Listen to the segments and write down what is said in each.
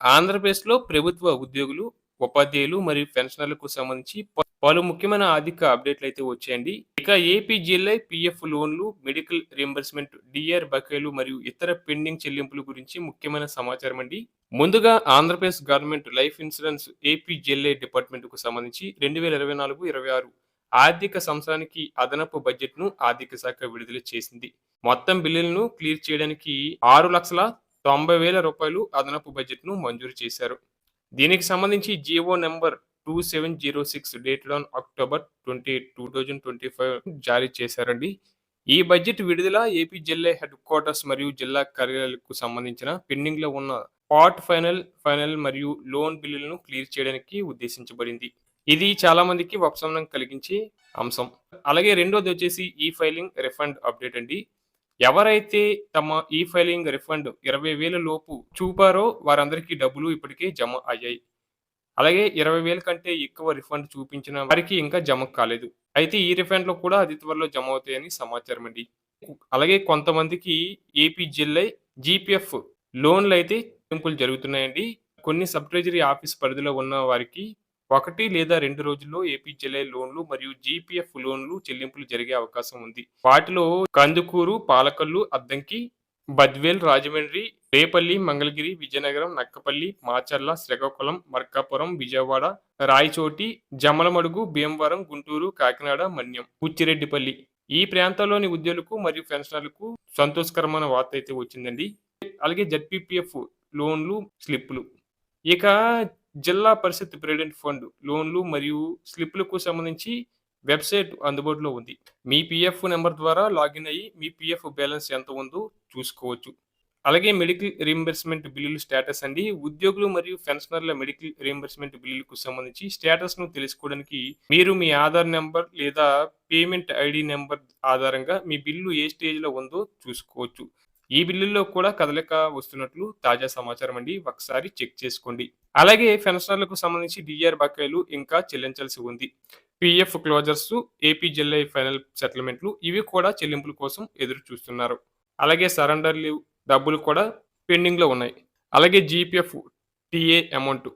ఆంధ్రప్రదేశ్‌లో ప్రభుత్వ ఉద్యోగులు, ఉపాధ్యాయులు మరియు పెన్షనర్లకు సంబంధించి పలు ముఖ్యమైన ఆర్థిక అప్డేట్‌లయితే వచ్చాయండి. ఇక ఏపీ జిల్లా పిఎఫ్ లోన్‌లు, మెడికల్ రియంబర్స్మెంట్ డిఆర్ బకాయిలు మరియు ఇతర పెండింగ్ చెల్లింపుల గురించి ముఖ్యమైన సమాచారం అండి. ముందుగా Andhra Pradesh government life insurance AP జీఎల్ఐ డిపార్ట్మెంట్‌కు సంబంధించి 2024, 26 ఆర్థిక సంవత్సరానికి అదనపు బడ్జెట్‌ను ఆర్థిక శాఖ విడుదల చేసింది. మొత్తం బిల్లులను క్లియర్ చేయడానికి ఆరు లక్షల తొంభై వేల రూపాయలు అదనపు బడ్జెట్‌ను మంజూరు చేశారు. దీనికి సంబంధించి GO number 2706 dated on October 28, 2025 జారీ చేశారండి. ఈ బడ్జెట్ విడుదల ఏపీ జిల్లా హెడ్ క్వార్టర్స్ మరియు జిల్లా కార్యాలయాలకు సంబంధించిన పెండింగ్‌లో ఉన్న పార్ట్ ఫైనల్, ఫైనల్ మరియు లోన్ బిల్లులను క్లియర్ చేయడానికి ఉద్దేశించబడింది. ఇది చాలా మందికి ఉపశమనం కలిగించే అంశం. అలాగే రెండోది వచ్చేసి ఈ ఫైలింగ్ రిఫండ్ అప్డేట్ అండి. ఎవరైతే తమ ఈ ఫైలింగ్ రిఫండ్ ఇరవై వేల లోపు చూపారో వారందరికీ డబ్బులు ఇప్పటికే జమ అయ్యాయి. అలాగే ఇరవై వేల కంటే ఎక్కువ రిఫండ్ చూపించిన వారికి ఇంకా జమ కాలేదు. అయితే ఈ రిఫండ్లో కూడా అతి త్వరలో జమ అవుతాయని సమాచారం అండి. అలాగే కొంతమందికి ఏపీ జీఎల్ఐ, జీపీఎఫ్ లోన్‌లయితే చెల్లింపులు జరుగుతున్నాయండి. కొన్ని సబ్ ట్రెజరీ ఆఫీస్ పరిధిలో ఉన్న వారికి ఒకటి లేదా రెండు రోజుల్లో ఏపీ జీఎల్ఐ లోన్‌లు మరియు జీపీఎఫ్ లోన్‌లు చెల్లింపులు జరిగే అవకాశం ఉంది. వాటిలో కందుకూరు, పాలకల్లు అద్దంకి, బద్వేల్, రాజమండ్రి, రేపల్లి, మంగళగిరి, విజయనగరం, నక్కపల్లి, మాచర్ల, శ్రీకాకుళం, మర్కాపురం విజయవాడ, రాయచోటి, జమలమడుగు భీమవరం, గుంటూరు, కాకినాడ, మన్యం, ఉచ్చిరెడ్డిపల్లి ఈ ప్రాంతాల్లోని ఉద్యోగులకు మరియు పెన్షనర్లకు సంతోషకరమైన వార్త అయితే వచ్చిందండి. అలాగే జడ్పీపీఎఫ్ లోన్‌లు, స్లిప్పులు. ఇక జిల్లా పరిషత్ ప్రావిడెంట్ ఫండ్ లోన్‌లు మరియు స్లిప్లకు సంబంధించి వెబ్‌సైట్ అందుబాటులో ఉంది. మీ పిఎఫ్ నెంబర్ ద్వారా లాగిన్ అయ్యి మీ పిఎఫ్ బ్యాలెన్స్ ఎంత ఉందో చూసుకోవచ్చు. అలాగే మెడికల్ రీఎంబర్స్మెంట్ బిల్లుల స్టేటస్ అండి. ఉద్యోగులు మరియు పెన్షనర్ల మెడికల్ రీఎంబర్స్మెంట్ బిల్లులకు సంబంధించి స్టేటస్‌ను తెలుసుకోవడానికి మీరు మీ ఆధార్ నెంబర్ లేదా పేమెంట్ ఐడి నెంబర్ ఆధారంగా మీ బిల్లు ఏ స్టేజ్‌లో ఉందో చూసుకోవచ్చు. ఈ బిల్లుల్లో కూడా కదలిక వస్తున్నట్లు తాజా సమాచారం అండి. ఒకసారి చెక్ చేసుకోండి. అలాగే పెన్షనర్లకు సంబంధించి డిఆర్ బకాయిలు ఇంకా చెల్లించాల్సి ఉంది. పిఎఫ్ క్లోజర్స్, ఏపీ జిల్లా ఫైనల్ సెటిల్మెంట్లు ఇవి కూడా చెల్లింపుల కోసం ఎదురు చూస్తున్నారు. అలాగే సరెండర్ లీవ్ డబ్బులు కూడా పెండింగ్‌లో ఉన్నాయి. అలాగే జీపీఎఫ్ టీఏ అమౌంట్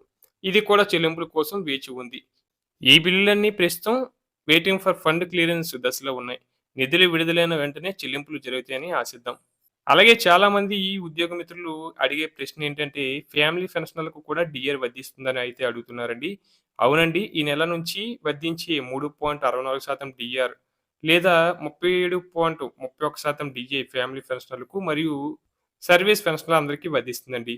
ఇది కూడా చెల్లింపుల కోసం వేచి ఉంది. ఈ బిల్లులన్నీ ప్రస్తుతం వెయిటింగ్ ఫర్ ఫండ్ క్లియరెన్స్ దశలో ఉన్నాయి. నిధులు విడుదలైన వెంటనే చెల్లింపులు జరుగుతాయని ఆశిద్దాం. అలాగే చాలా మంది ఈ ఉద్యోగ మిత్రులు అడిగే ప్రశ్న ఏంటంటే ఫ్యామిలీ పెన్షన్లకు కూడా డిఆర్ వర్ధిస్తుందని అయితే అడుగుతున్నారండి. అవునండి. ఈ నెల నుంచి వర్ధించే మూడు పాయింట్ అరవై నాలుగు శాతం డిఆర్ లేదా ముప్పై ఏడు పాయింట్ ముప్పై ఒక శాతం డిఏ ఫ్యామిలీ పెన్షనర్లకు మరియు సర్వీస్ పెన్షనర్లందరికీ వర్ధిస్తుందండి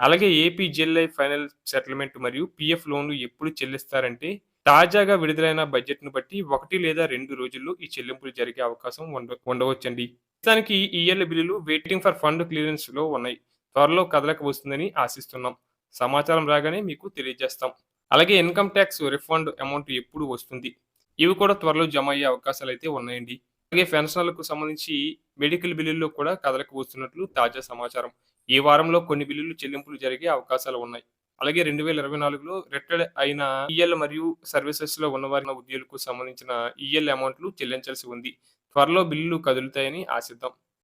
అలాగే ఏపీ జిఎల్ఐ ఫైనల్ సెటిల్మెంట్ మరియు పీఎఫ్ లోన్‌లు ఎప్పుడు చెల్లిస్తారంటే తాజాగా విడుదలైన బడ్జెట్‌ను బట్టి ఒకటి లేదా రెండు రోజుల్లో ఈ చెల్లింపులు జరిగే అవకాశం ఉండ ఉండవచ్చండి. ప్రస్తుతానికి ఈఎల్ బిల్లులు వెయిటింగ్ ఫర్ ఫండ్ క్లియరెన్స్‌లో ఉన్నాయి. త్వరలో కదలక వస్తుందని ఆశిస్తున్నాం. సమాచారం రాగానే మీకు తెలియజేస్తాం. అలాగే ఇన్‌కమ్ టాక్స్ రిఫండ్ అమౌంట్ ఎప్పుడు వస్తుంది? ఇవి కూడా త్వరలో జమ అయ్యే అవకాశాలు అయితే ఉన్నాయండి. అలాగే పెన్షనర్లకు సంబంధించి మెడికల్ బిల్లుల్లో కూడా కదలకు వస్తున్నట్లు తాజా సమాచారం. ఈ వారంలో కొన్ని బిల్లులు చెల్లింపులు జరిగే అవకాశాలు ఉన్నాయి. అలాగే 2024లో రిటైర్డ్ అయిన ఈఎల్ మరియు సర్వీసెస్లో ఉన్నవారి ఉద్యోగులకు సంబంధించిన ఈఎల్ అమౌంట్‌లు చెల్లించాల్సి ఉంది. త్వరలో బిల్లులు కదులుతాయని ఆశిద్దాం.